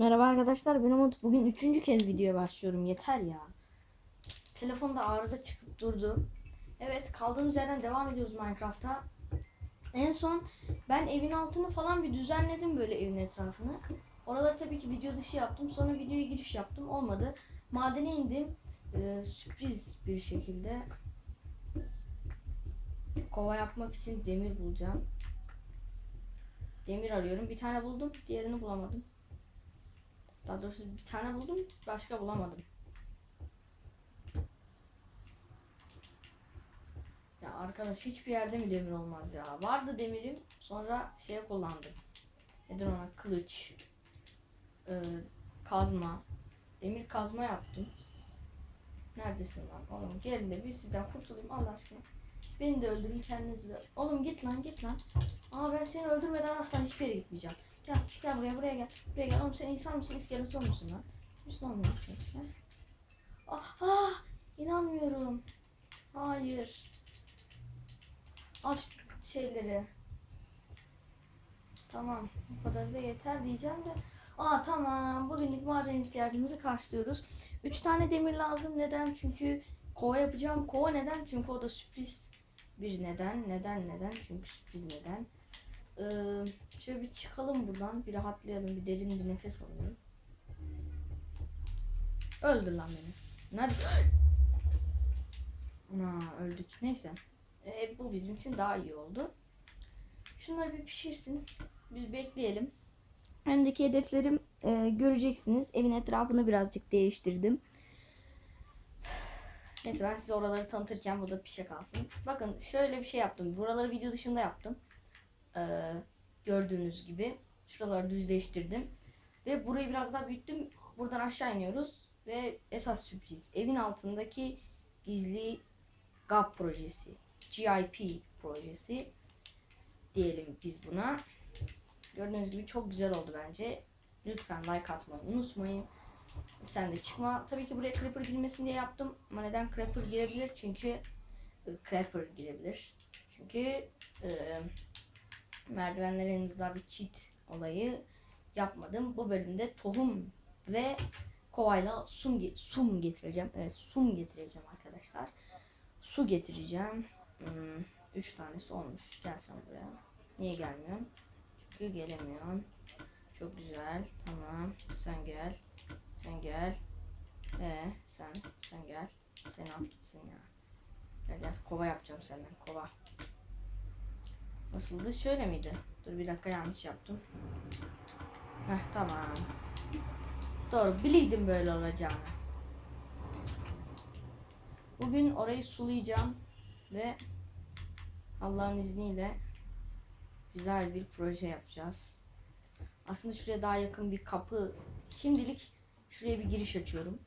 Merhaba arkadaşlar ben Umut. Bugün üçüncü kez videoya başlıyorum. Yeter ya. Telefonda arıza çıkıp durdu. Evet kaldığımız yerden devam ediyoruz Minecraft'a. En son ben evin altını falan bir düzenledim böyle evin etrafını. Oraları tabii ki video dışı yaptım. Sonra videoya giriş yaptım. Olmadı. Madene indim. Ee, sürpriz bir şekilde. Kova yapmak için demir bulacağım. Demir arıyorum. Bir tane buldum. Diğerini bulamadım. Daha doğrusu bir tane buldum, başka bulamadım. Ya arkadaş hiçbir yerde mi demir olmaz ya? Vardı demirim, sonra şeye kullandım. Nedir ona? Kılıç, ee, kazma, demir kazma yaptım. Neredesin lan oğlum? Gelin de bir sizden kurtulayım Allah aşkına. Beni de öldürün kendinizi de. Oğlum git lan git lan. Aa ben seni öldürmeden asla hiçbir yere gitmeyeceğim. Gel, gel buraya, buraya gel. Buraya gel. Oğlum sen insan mısın, iskeleton musun lan? Müslüman. Gel. Ah, ah, inanmıyorum. Hayır. Şu şeyleri. Tamam, bu kadar da yeter diyeceğim de. Aa tamam, bugünlük maden ihtiyacımızı karşılıyoruz. Üç tane demir lazım. Neden? Çünkü kova yapacağım. Kova neden? Çünkü o da sürpriz bir neden. Neden neden? Çünkü sürpriz neden. Ee, şöyle bir çıkalım buradan. Bir rahatlayalım. Bir derin bir nefes alalım. Öldür lan beni. Nerede? Ana öldük. Neyse. Ee, bu bizim için daha iyi oldu. Şunları bir pişirsin. Biz bekleyelim. Önümdeki hedeflerim e, göreceksiniz. Evin etrafını birazcık değiştirdim. Neyse ben size oraları tanıtırken bu da pişe kalsın. Bakın şöyle bir şey yaptım. Buraları video dışında yaptım. Ee, gördüğünüz gibi. Şuraları düzleştirdim. Ve burayı biraz daha büyüttüm. Buradan aşağı iniyoruz. Ve esas sürpriz. Evin altındaki gizli GAP projesi. GIP projesi. Diyelim biz buna. Gördüğünüz gibi çok güzel oldu bence. Lütfen like atmayı unutmayın. Sen de çıkma. Tabii ki buraya Creeper girmesin diye yaptım. Ama neden Creeper girebilir? Çünkü e, Creeper girebilir. Çünkü e, merdivenlerin henüz bir cheat olayı yapmadım. Bu bölümde tohum ve kovayla sum, sum getireceğim. Evet sum getireceğim arkadaşlar. Su getireceğim. Hmm, üç tanesi olmuş. Gel sen buraya. Niye gelmiyorsun? Çünkü gelemiyorsun. Çok güzel. Tamam. Sen gel. Sen gel. Ee, sen sen gel. Sen at gitsin ya. Gel gel kova yapacağım senden kova. Nasıldı? Şöyle miydi? Dur bir dakika yanlış yaptım. Heh tamam. Doğru biliydim böyle olacağını. Bugün orayı sulayacağım ve Allah'ın izniyle güzel bir proje yapacağız. Aslında şuraya daha yakın bir kapı şimdilik şuraya bir giriş açıyorum.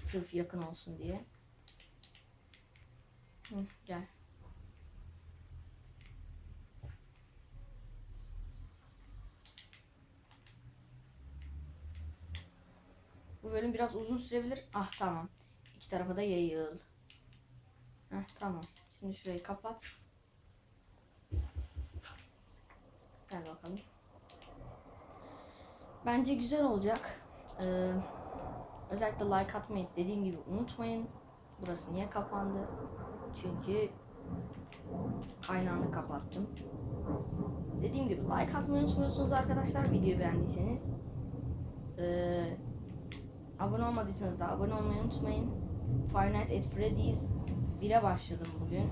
Sırf yakın olsun diye. Hı, gel. Bölüm biraz uzun sürebilir. Ah tamam. İki tarafa da yayıl. Heh, tamam. Şimdi şurayı kapat. Gel bakalım. Bence güzel olacak. Ee, özellikle like atmayı dediğim gibi unutmayın. Burası niye kapandı? Çünkü kaynağını kapattım. Dediğim gibi like atmayı unutmuyorsunuz arkadaşlar videoyu beğendiyseniz. Ee, abone olmadıysanız da abone olmayı unutmayın. Five Nights at Freddy's 1'e başladım bugün.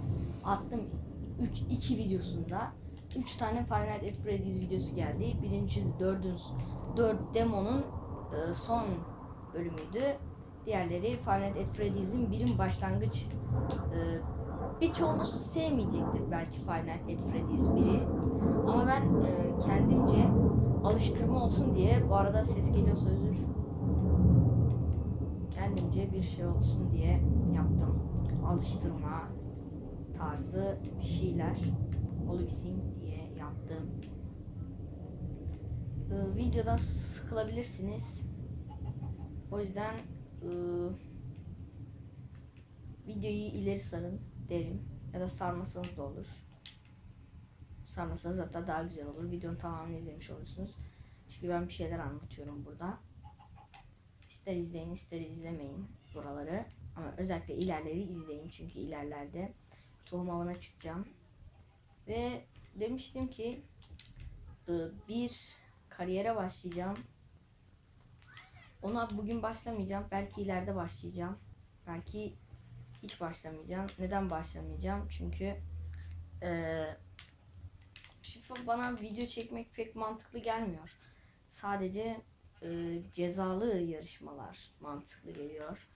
Attım 3 2 videosunda. 3 tane Five Nights at Freddy's videosu geldi. Birincisi 4'ün 4 demonun e, son bölümüydü. Diğerleri Five Nights at Freddy's'in birin başlangıç e, birçoğunuz sevmeyecektir belki Five Nights at Freddy's 1'i. Ama ben e, kendimce alıştırma olsun diye bu arada ses geliyorsa özür kendimce bir şey olsun diye yaptım. Alıştırma tarzı bir şeyler olabilsin diye yaptım. Ee, videodan sıkılabilirsiniz. O yüzden e, videoyu ileri sarın derim. Ya da sarmasanız da olur. Sarmasanız hatta daha güzel olur. Videonun tamamını izlemiş olursunuz. Çünkü ben bir şeyler anlatıyorum burada. İster izleyin ister izlemeyin buraları. Ama özellikle ilerleri izleyin çünkü ilerlerde tohum avına çıkacağım. Ve demiştim ki e, bir kariyere başlayacağım. Ona bugün başlamayacağım. Belki ileride başlayacağım. Belki hiç başlamayacağım. Neden başlamayacağım? Çünkü FIFA bana video çekmek pek mantıklı gelmiyor. Sadece eee, cezalı yarışmalar mantıklı geliyor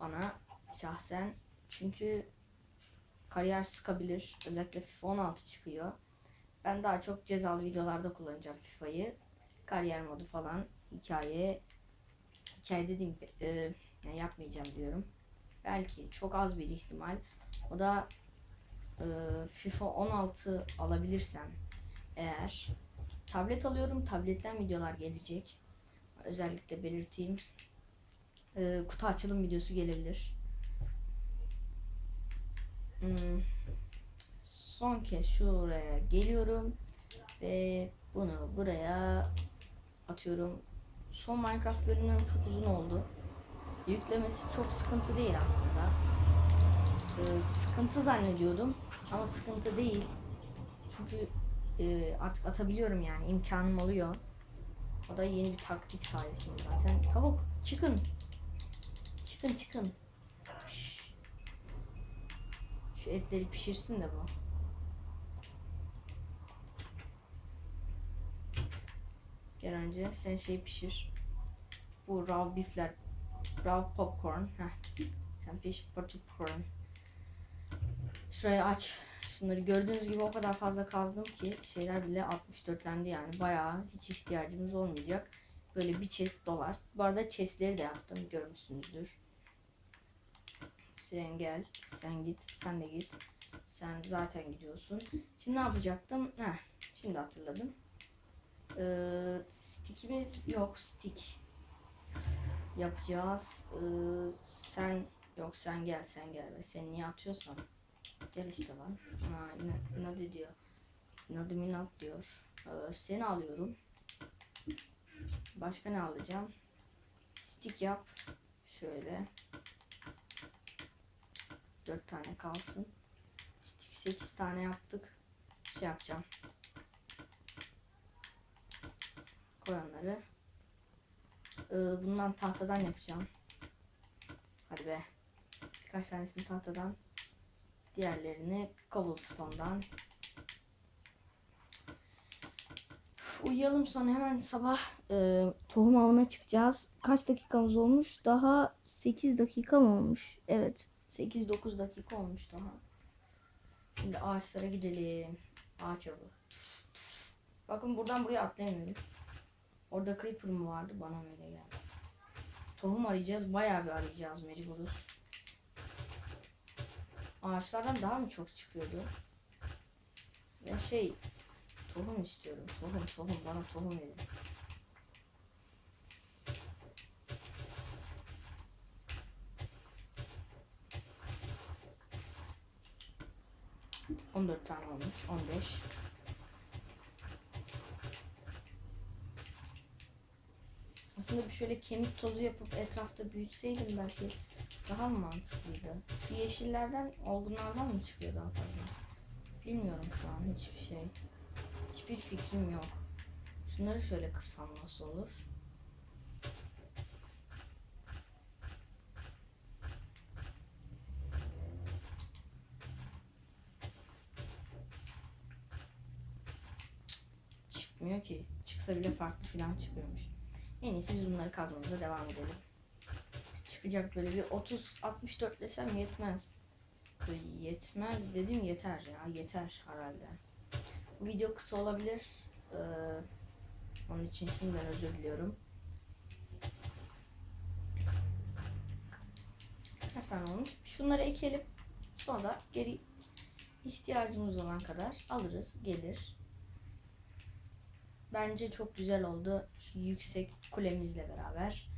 bana şahsen. Çünkü kariyer sıkabilir. Özellikle FIFA 16 çıkıyor. Ben daha çok cezalı videolarda kullanacağım FIFA'yı. Kariyer modu falan hikaye hikaye dediğim e, yani yapmayacağım diyorum. Belki çok az bir ihtimal. O da e, FIFA 16 alabilirsem eğer tablet alıyorum. Tabletten videolar gelecek. Özellikle belirteyim. E, kutu açılım videosu gelebilir. Hmm. Son kez şuraya geliyorum ve bunu buraya atıyorum. Son Minecraft bölümlerim çok uzun oldu. Yüklemesi çok sıkıntı değil aslında. Ee, sıkıntı zannediyordum ama sıkıntı değil. Çünkü e, artık atabiliyorum yani imkanım oluyor. O da yeni bir taktik sayesinde zaten. Tavuk çıkın. Çıkın çıkın. Şş. Şu etleri pişirsin de bu. Gel önce sen şey pişir. Bu raw beefler, raw popcorn. Heh. Sen piş popcorn. Şurayı aç. Şunları gördüğünüz gibi o kadar fazla kazdım ki şeyler bile 64'lendi yani. Bayağı hiç ihtiyacımız olmayacak. Böyle bir chest dolar. Bu arada chestleri de yaptım. Görmüşsünüzdür. Sen gel. Sen git. Sen de git. Sen zaten gidiyorsun. Şimdi ne yapacaktım? Heh, şimdi hatırladım. Ee, stickimiz yok. Stick yapacağız. Ee, sen yok sen gel sen gel. Ve Sen niye atıyorsan gel işte lan. Ha, inat, ediyor. İnadım inat diyor. Ee, seni alıyorum. Başka ne alacağım? Stick yap. Şöyle. Dört tane kalsın. Stick sekiz tane yaptık. Şey yapacağım. Koy onları. Ee, bundan tahtadan yapacağım. Hadi be. Birkaç tanesini tahtadan. Diğerlerini cobblestone'dan. Uyuyalım sonra hemen sabah e, tohum avına çıkacağız. Kaç dakikamız olmuş? Daha 8 dakika mı olmuş? Evet. 8-9 dakika olmuş daha. Şimdi ağaçlara gidelim. Ağaç avı. Bakın buradan buraya atlayamıyorum. Orada creeper mı vardı? Bana öyle geldi. Tohum arayacağız. Bayağı bir arayacağız mecburuz. Ağaçlardan daha mı çok çıkıyordu? Ben şey tohum istiyorum. Tohum tohum bana tohum verin. On dört tane olmuş. On beş. Aslında bir şöyle kemik tozu yapıp etrafta büyütseydim belki daha mı mantıklıydı? Şu yeşillerden, olgunlardan mı çıkıyor daha fazla? Bilmiyorum şu an hiçbir şey. Hiçbir fikrim yok. Şunları şöyle kırsam nasıl olur? Çıkmıyor ki. Çıksa bile farklı falan çıkıyormuş. En iyisi biz bunları kazmamıza devam edelim. Çıkacak böyle bir 30-64 desem yetmez. Yetmez dedim yeter ya yeter herhalde. Bu video kısa olabilir. Ee, onun için şimdiden özür diliyorum. Kaç olmuş? Şunları ekelim. Sonra geri ihtiyacımız olan kadar alırız gelir. Bence çok güzel oldu. Şu yüksek kulemizle beraber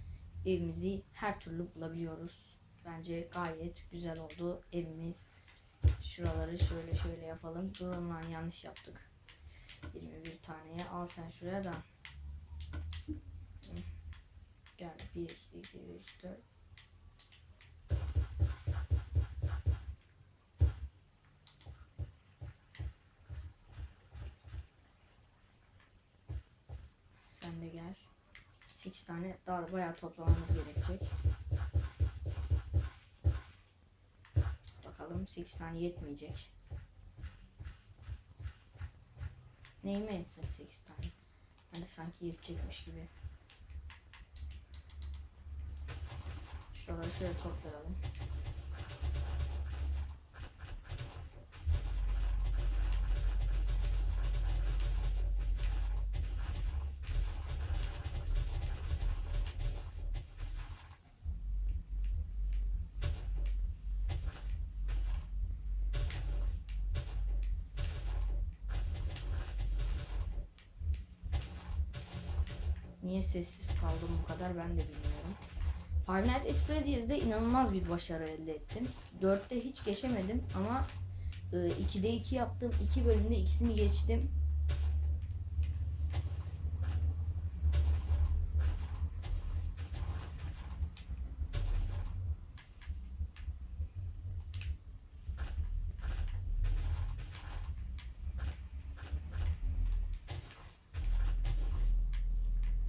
evimizi her türlü bulabiliyoruz. Bence gayet güzel oldu evimiz. Şuraları şöyle şöyle yapalım. Durun lan yanlış yaptık. 21 taneye al sen şuraya da. Gel 1, 2, 3, 4. Sen de gel. 8 tane daha bayağı toplamamız gerekecek. Bakalım 8 tane yetmeyecek. Neyime etsin 8 tane? Hani sanki yetecekmiş gibi. Şuraları şöyle toplayalım. Niye sessiz kaldım bu kadar ben de bilmiyorum. Five Nights at Freddy's'de inanılmaz bir başarı elde ettim. 4'te hiç geçemedim ama e, 2'de 2 yaptım. 2 bölümde ikisini geçtim.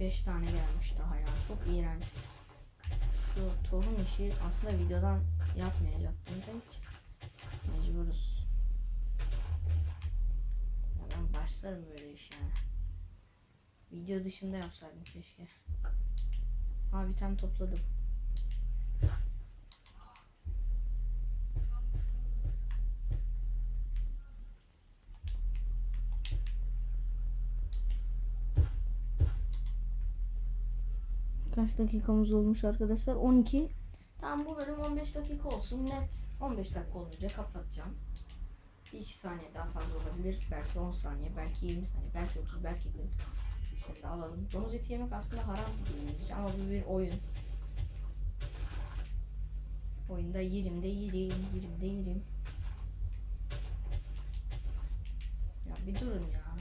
Beş tane gelmiş daha ya. Çok iğrenç. Şu tohum işi aslında videodan yapmayacaktım da hiç. Mecburuz. Ya ben başlarım böyle iş yani. Video dışında yapsaydım keşke. Ha bir tane topladım. Kaç dakikamız olmuş arkadaşlar? 12. Tamam bu bölüm 15 dakika olsun. Net 15 dakika olunca kapatacağım. Bir iki saniye daha fazla olabilir. Belki 10 saniye, belki 20 saniye, belki 30, belki 40. Şöyle alalım. Domuz eti yemek aslında haram değil ama bu bir oyun. Oyunda yerim de yerim, yerim de yerim. Ya bir durun ya.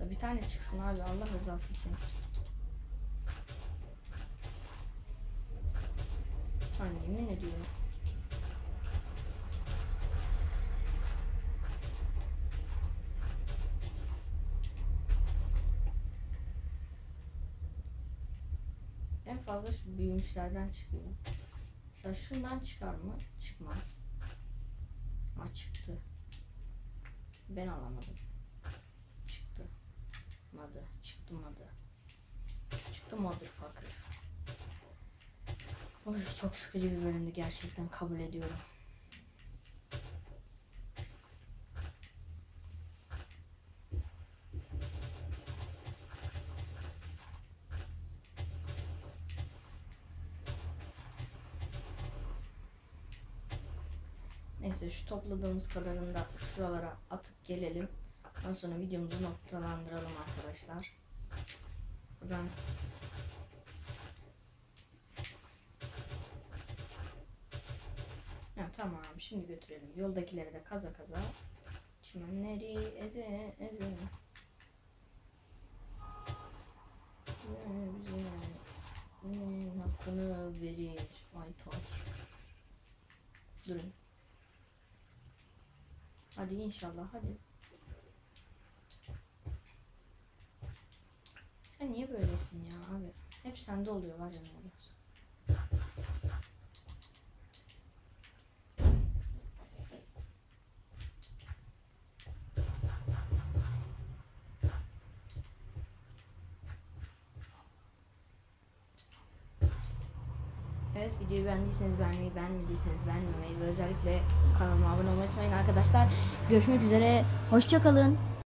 Ya bir tane çıksın abi Allah rızası için. Hani yemin ediyorum. En fazla şu büyümüşlerden çıkıyor. Mesela şundan çıkar mı? Çıkmaz. Ama çıktı. Ben alamadım. Çıktı. Madı. Çıktı madı. Çıktı motherfucker. Of, çok sıkıcı bir bölümdü gerçekten kabul ediyorum. Neyse şu topladığımız kadarını da şuralara atıp gelelim. Ondan sonra videomuzu noktalandıralım arkadaşlar. Buradan tamam şimdi götürelim. Yoldakileri de kaza kaza. Çimenleri eze eze. Hakkını verir. Ay taç. Durun. Hadi inşallah hadi. Sen niye böylesin ya abi? Hep sende oluyor var ya ne oluyorsa. Evet videoyu beğendiyseniz beğenmeyi, beğenmediyseniz beğenmemeyi ve özellikle kanalıma abone olmayı unutmayın arkadaşlar. Görüşmek üzere. Hoşçakalın.